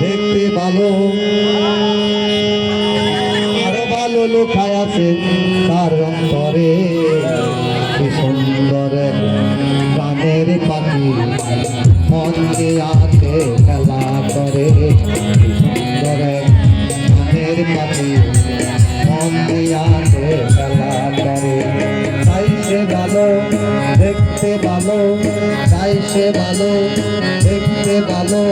দেখতে ভালো। আরও ভালো লোকায় আছে তার অন্তরে। কি সুন্দর প্রাণের পাখি। মনে আছে খেলা করে। সুন্দর প্রাণের পাখি। মনে আছে খেলা করে। তাই সে ভালো, দেখতে ভালো, তাই সে ভালো। ভালো।